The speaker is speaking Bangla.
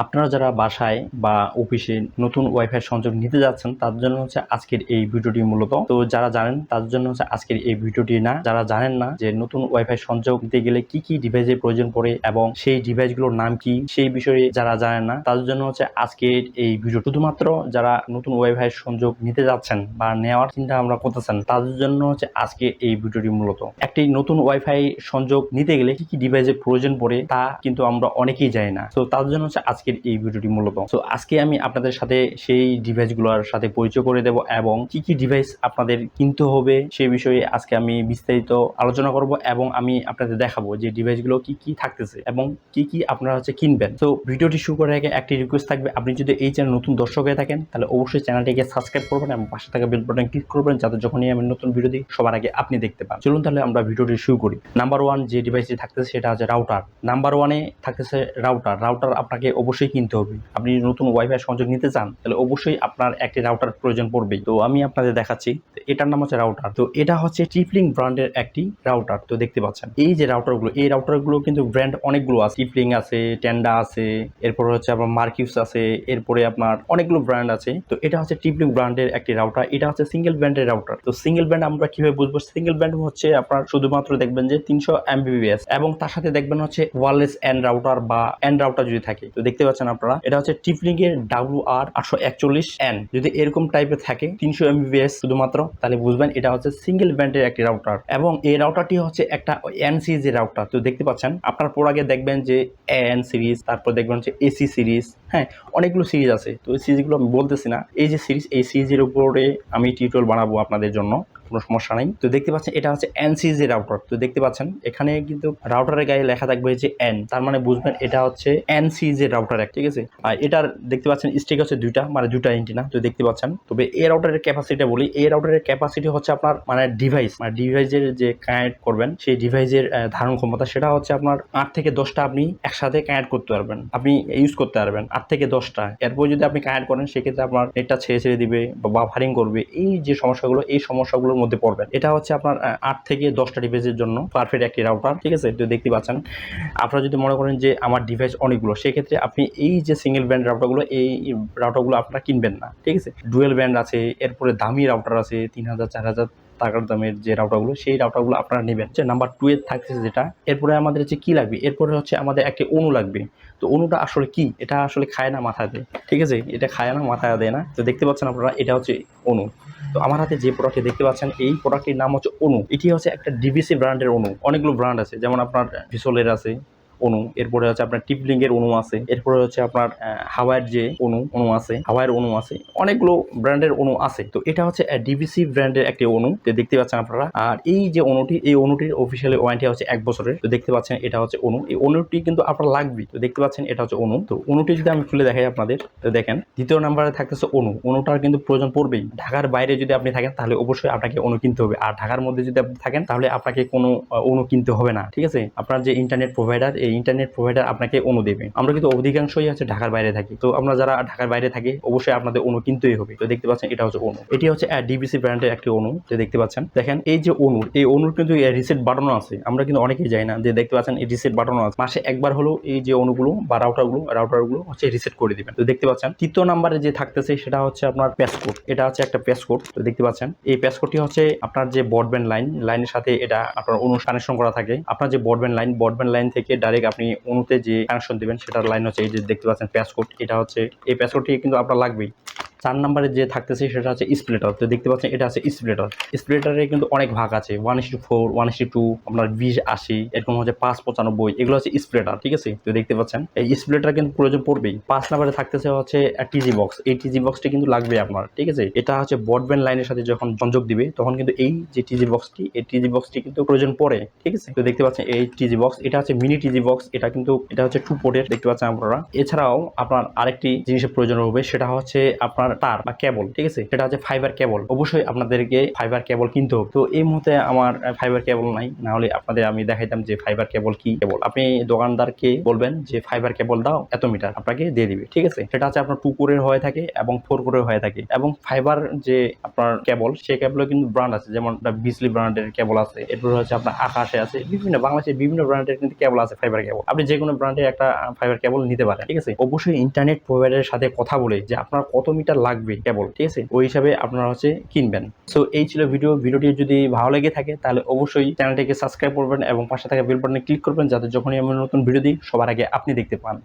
আপনারা যারা বাসায় বা অফিসে নতুন ওয়াইফাই সংযোগ নিতে যাচ্ছেন তার জন্য হচ্ছে আজকের এই ভিডিওটি মূলত। তো যারা জানেন তার জন্য হচ্ছে আজকের এই ভিডিওটি না। যারা জানেন না যে নতুন ওয়াইফাই সংযোগ নিতে গেলে কি কি ডিভাইসের প্রয়োজন পড়ে এবং সেই ডিভাইসগুলোর নাম কি, সেই বিষয়ে যারা জানেন না, তাদের জন্য হচ্ছে আজকের এই ভিডিও। শুধুমাত্র যারা নতুন ওয়াইফাই সংযোগ নিতে যাচ্ছেন বা নেওয়ার চিন্তা আমরা করতেছেন, তাদের জন্য হচ্ছে আজকে এই ভিডিওটি মূলত। একটি নতুন ওয়াইফাই সংযোগ নিতে গেলে কি কি ডিভাইসের প্রয়োজন পড়ে তা কিন্তু আমরা অনেকেই জানি না। তো তার জন্য হচ্ছে আজকের এই ভিডিওটি মূলত। তো আজকে আমি আপনাদের সাথে সেই ডিভাইসগুলোর সাথে পরিচয় করে দেব এবং কি কি ডিভাইস আপনাদের কিনতে হবে সেই বিষয়ে আজকে আমি বিস্তারিত আলোচনা করব এবং আমি আপনাদের দেখাবো যে ডিভাইসগুলো কি কি থাকতেছে এবং কি কি আপনারা হচ্ছে কিনবেন। তো ভিডিওটি শুরু করার আগে একটি রিকোয়েস্ট থাকবে, আপনি যদি এই চ্যানেল নতুন দর্শক হয়ে থাকেন, তাহলে অবশ্যই চ্যানেলটিকে সাবস্ক্রাইব করবেন এবং পাশে থাকা বেল বাটন ক্লিক করবেন, যাতে যখনই আমি নতুন ভিডিও দিই, সবার আগে আপনি দেখতে পান। চলুন তাহলে আমরা ভিডিওটি শুরু করি। নাম্বার ওয়ান যে ডিভাইসটি থাকতেছে, সেটা হচ্ছে রাউটার নাম্বার ওয়ানে থাকতেছে রাউটার রাউটার আপনাকে অবশ্যই কিনতে হবে। আপনি নতুন ওয়াইফাই সংযোগ নিতে চান, তাহলে অবশ্যই আপনার একটি রাউটার প্রয়োজন পড়বে তো আমি আপনাদের দেখাচ্ছি এটার নাম হচ্ছে রাউটার তো এটা হচ্ছে ট্রিপলিং ব্র্যান্ডের একটি রাউটার তো দেখতে পাচ্ছেন। এই যে রাউটারগুলো এই রাউটারগুলো কিন্তু ব্র্যান্ড অনেকগুলো আছে। ট্রিপলিং আছে টেন্ডা আছে, এরপরে হচ্ছে আপনার মার্কিউস আছে, এরপরে আপনার অনেকগুলো ব্র্যান্ড আছে। তো এটা হচ্ছে ট্রিপলিং ব্র্যান্ডের একটি রাউটার এটা হচ্ছে সিঙ্গেল ব্র্যান্ডের রাউটার তো সিঙ্গেল ব্র্যান্ড আমরা কীভাবে বুঝব? সিঙ্গেল ব্র্যান্ড হচ্ছে আপনার শুধুমাত্র দেখবেন যে তিনশো এমবিবিএস এবং তার সাথে দেখবেন হচ্ছে ওয়ারলেস এন্ড রাউটার বা এন্ড রাউটার যদি থাকে। তো দেখতে পাচ্ছেন আপনারা, এটা হচ্ছে টিপলিং এর ডাব্লিউ আর আটশো একচল্লিশ এন যদি এরকম টাইপের থাকে তিনশো এমবিবিএস শুধুমাত্র, তাহলে বুঝবেন এটা হচ্ছে সিঙ্গেল ব্র্যান্ডের একটি রাউটার এবং এই রাউটারটি হচ্ছে একটা এন সিরিজ রাউটার তো দেখতে পাচ্ছেন, আপনার পর আগে দেখবেন যে এন সিরিজ তারপর দেখবেন হচ্ছে এসি সিরিজ হ্যাঁ অনেকগুলো সিরিজ আছে। তো এই সিরিজগুলো আমি বলতেছি না, এই যে সিরিজ এই সিরিজের উপরে আমি টিউটোরিয়াল বানাবো আপনাদের জন্য। কোনো সমস্যা নাই। তো দেখতে পাচ্ছেন, এটা হচ্ছে এন সিরিজের রাউটার তো দেখতে পাচ্ছেন, এখানে কিন্তু রাউটারের গায়ে লেখা থাকবে যে এন তার মানে বুঝবেন এটা হচ্ছে এন সিরিজের রাউটার এক, ঠিক আছে? আর এটার দেখতে পাচ্ছেন স্টিক হচ্ছে দুইটা মানে দুইটা এন্টিনা তো দেখতে পাচ্ছেন। তবে এই রাউটারের ক্যাপাসিটি বলি, এই রাউটারের ক্যাপাসিটি হচ্ছে আপনার মানে ডিভাইস মানে ডিভাইসের যে কানেক্ট করবেন, সেই ডিভাইসের ধারণ ক্ষমতা, সেটা হচ্ছে আপনার আট থেকে দশটা আপনি একসাথে কানেক্ট করতে পারবেন। আপনি ইউজ করতে পারবেন আট থেকে দশটা। এরপর যদি আপনি কানেক্ট করেন, সেক্ষেত্রে আপনার নেটটা ছেড়ে ছেড়ে দিবে বা বাফারিং করবে। এই যে সমস্যাগুলো, এই সমস্যাগুলোর মধ্যে পড়বেন। এটা হচ্ছে আপনার আট থেকে দশটা ডিভাইসের জন্য পারফেক্ট একটি রাউটার ঠিক আছে? তো দেখতে পাচ্ছেন, আপনারা যদি মনে করেন যে আমার ডিভাইস অনেকগুলো, সেক্ষেত্রে আপনি এই যে সিঙ্গেল ব্যান্ড রাউটারগুলো এই রাউটারগুলো আপনারা কিনবেন না, ঠিক আছে? ডুয়েল ব্যান্ড আছে, এরপরে দামি রাউটার আছে, তিন হাজার, চার হাজার টাকার দামের যে রাউটারগুলো সেই রাউটারগুলো আপনারা নেবেন। যে নাম্বার টু এর থাকছে যেটা, এরপরে আমাদের হচ্ছে কী লাগবে? এরপরে হচ্ছে আমাদের একটি অনু লাগবে। তো অনুটা আসলে কি? এটা আসলে খায় না মাথা দেয়, ঠিক আছে? এটা খায় না, মাথায় দেয় না। তো দেখতে পাচ্ছেন আপনারা, এটা হচ্ছে অনু তো আমার হাতে যে প্রোডাক্টটি দেখতে পাচ্ছেন, এই প্রোডাক্টটির নাম হচ্ছে অনু। এটি হচ্ছে একটা ডিভিসি ব্র্যান্ডের অনু। অনেকগুলো ব্র্যান্ড আছে, যেমন আপনার ভিসোলের আছে অনু, এরপরে হচ্ছে আপনার টিপলিং এর অনু আছে, এরপরে হচ্ছে আপনার হাওয়ার যে অনু অনু আছে, হাওয়ার অনু আছে, অনেকগুলো ব্র্যান্ডের অনু আছে। তো এটা হচ্ছে ডিভিসি ব্র্যান্ডের একটি অনু, তো দেখতে পাচ্ছেন আপনারা। আর এই যে অনুটি, এই অনুটির অফিসিয়ালি ওয়ারেন্টি হচ্ছে এক বছরের, তো দেখতে পাচ্ছেন এটা হচ্ছে অনু। এই অনুটি কিন্তু আপনার লাগবে তো দেখতে পাচ্ছেন এটা হচ্ছে অনু। তো অনুটি যদি আমি খুলে দেখাই আপনাদের, তো দেখেন, দ্বিতীয় নাম্বারে থাকতেছে অনু। অনুটার কিন্তু প্রয়োজন পড়বেই। ঢাকার বাইরে যদি আপনি থাকেন, তাহলে অবশ্যই আপনাকে অনু কিনতে হবে। আর ঢাকার মধ্যে যদি আপনি থাকেন, তাহলে আপনাকে কোনো অনু কিনতে হবে না, ঠিক আছে? আপনার যে ইন্টারনেট প্রোভাইডার এই ইন্টারনেট প্রোভাইডার আপনাকে অনু দেবে। আমরা কিন্তু অধিকাংশই হচ্ছে ঢাকার বাইরে থাকি। তো আমরা যারা ঢাকার বাইরে থাকি, অবশ্যই আপনাদের অনু কিনতেই হবে। তো দেখতে পাচ্ছেন, এটা হচ্ছে অনু। এটি হচ্ছে ডিবিসি ব্র্যান্ডের একটি অনু যে দেখতে পাচ্ছেন। দেখেন, এই যে অনু, এই অনুর কিন্তু রিসেট বাটনও আছে। আমরা কিন্তু অনেকেই যাই না যে দেখতে পাচ্ছেন, এই রিসেট বাটনও আছে। মাসে একবার হলো এই যে অনুগুলো বা রাউটারগুলো রাউটারগুলো হচ্ছে রিসেট করে দিবেন। তো দেখতে পাচ্ছেন, তৃতীয় নাম্বারে যে থাকতেছে, সেটা হচ্ছে আপনার প্যাসকোড এটা হচ্ছে একটা প্যাসকোড তো দেখতে পাচ্ছেন, এই প্যাসকোডটি হচ্ছে আপনার যে ব্রডব্যান্ড লাইন লাইনের সাথে এটা আপনার অনু কানেকশন করা থাকে। আপনার যে ব্রডব্যান্ড লাইন ব্রডব্যান্ড লাইন থেকে ডাইরেক্ট আপনি অনুতে যে কানেকশন দেবেন, সেটার লাইন হচ্ছে এই যে দেখতে পাচ্ছেন প্যাসকোড এটা হচ্ছে এই প্যাসকোডটি কিন্তু আপনার লাগবেই। চার নম্বরে যে থাকতেছে সেটা হচ্ছে স্প্লেটার তো দেখতে পাচ্ছেন, এটা আছে স্প্লেটার স্প্লেটারে কিন্তু অনেক ভাগ আছে one is to four one is to আপনার বিশ, আশি, এরকম হচ্ছে পাঁচ, পঁচানব্বই, এগুলো হচ্ছে স্প্লেটার ঠিক আছে? তো দেখতে পাচ্ছেন, এই স্প্লেটার কিন্তু প্রয়োজন পড়বেই। পাঁচ নম্বরে থাকতেছে হচ্ছে টিজি বক্স এই টিজি বক্সটি কিন্তু লাগবে আপনার, ঠিক আছে? এটা হচ্ছে ব্রডব্যান্ড লাইনের সাথে যখন সংযোগ দিবে, তখন কিন্তু এই যে টিজি বক্সটি এই টিজি বক্সটি কিন্তু প্রয়োজন পড়ে, ঠিক আছে? তো দেখতে পাচ্ছেন, এই টিজি বক্স এটা হচ্ছে মিনি টিজি বক্স এটা কিন্তু, এটা হচ্ছে টু পোর্টের দেখতে পাচ্ছেন আপনারা। এছাড়াও আপনার আরেকটি জিনিসের প্রয়োজন হবে, সেটা হচ্ছে আপনার তার বা কেবল ঠিক আছে? সেটা হচ্ছে ফাইবার কেবল অবশ্যই আপনাদেরকে ফাইবার কেবল কিনতে হবে। তো এই মুহূর্তে আমার ফাইবার কেবল নাই। না হলে আপনাদের আমি দেখাইতাম যে ফাইবার কেবল কি কেবল আপনি দোকানদারকে বলবেন যে ফাইবার কেবল দাও, এত মিটার আপনাকে দিয়ে দিবে, ঠিক আছে? সেটা হচ্ছে আপনার টু কোরের হয়ে থাকে এবং ফোর কোরের হয়ে থাকে। এবং ফাইবার যে আপনার কেবল সেই কেবলের কিন্তু ব্র্যান্ড আছে। যেমন বিজলি ব্র্যান্ডের কেবল আছে। এরপর হচ্ছে আপনার আকাশে আছে। বিভিন্ন বাংলাদেশের বিভিন্ন ব্র্যান্ডের কিন্তু কেবল আছে ফাইবার কেবল আপনি যে কোনো ব্র্যান্ডের একটা ফাইবার কেবল নিতে পারেন, ঠিক আছে? অবশ্যই ইন্টারনেট প্রোভাইডারের সাথে কথা বলে যে আপনার কত মিটার লাগবে কেবল, ঠিক আছে? ওই হিসাবে আপনারা হচ্ছে কিনবেন। সো এই ছিল ভিডিও ভিডিওটি যদি ভালো লেগে থাকে, তাহলে অবশ্যই চ্যানেলটিকে সাবস্ক্রাইব করবেন এবং পাশে থাকা বেল বাটনে ক্লিক করবেন, যাতে যখনই আমি নতুন ভিডিও দিই, সবার আগে আপনি দেখতে পান।